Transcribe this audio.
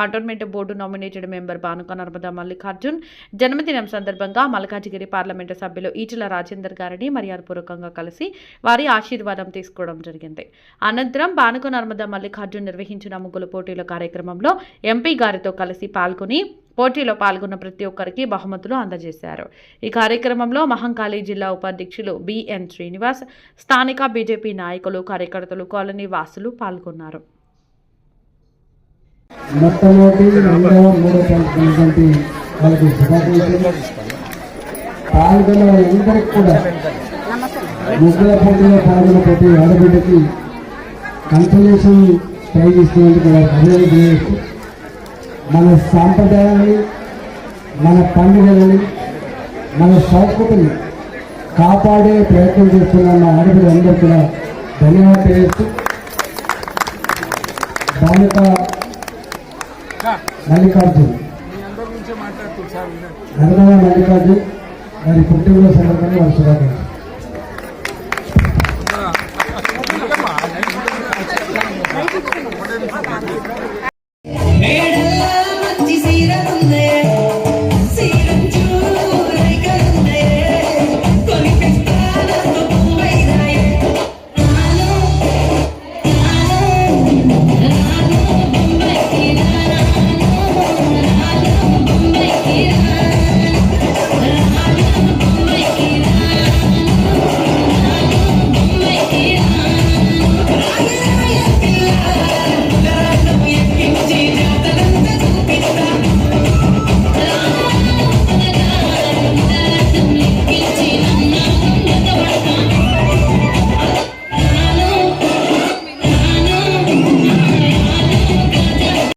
Cantonment board nominated member Bhanuka Narmada Mallikarjun. జన్మదినం సందర్భంగా Malkajgiri parliament సభ్యులు ఈటల రాజేందర్ గారిని మర్యాదపూర్వకంగా కలిసి వారి ఆశీర్వాదం తీసుకోవడం జరిగింది. అనంతరం భానుక నర్మదా మల్లికార్జున్ నిర్వహించిన ముగ్గుల పోటీల కార్యక్రమంలో ఎంపీ గారితో కలిసి పాల్గొని పోటీలో పాల్గొన్న ప్రతి ఒక్కరికి బహుమతులు అందజేశారు. ఈ కార్యక్రమంలో మహంకాళి జిల్లా ఉపాధ్యక్షులు బిఎన్ శ్రీనివాస్ స్థానిక బీజేపీ నాయకులు కార్యకర్తలు కాలనీ వాసులు పాల్గొన్నారు. మొట్టమొదటి రెండవ మూడో పాల్గొన్నటువంటి వాళ్ళకి శుభాకాంక్షలు. పాల్గొన్న వాళ్ళందరికీ కూడా ముగ్గుల పోటీలో పాల్గొన్న ప్రతి ఆడబిడ్డకి కన్సలేషన్ ప్రైజ్ ఇస్తున్నందుకు వాళ్ళకి అభినందన మన సాంప్రదాయాన్ని మన పండుగలని మన సంస్కృతిని కాపాడే ప్రయత్నం చేస్తున్న మా ఆడబిడ్డలందరూ కూడా ధన్యవాదాలు. తెలియజేస్తూ బాలిక మల్లికార్జున్. మల్లికార్జున్ వారి పుట్టినరోజు సందర్భంగా వారి శుభాకాంక్షలు.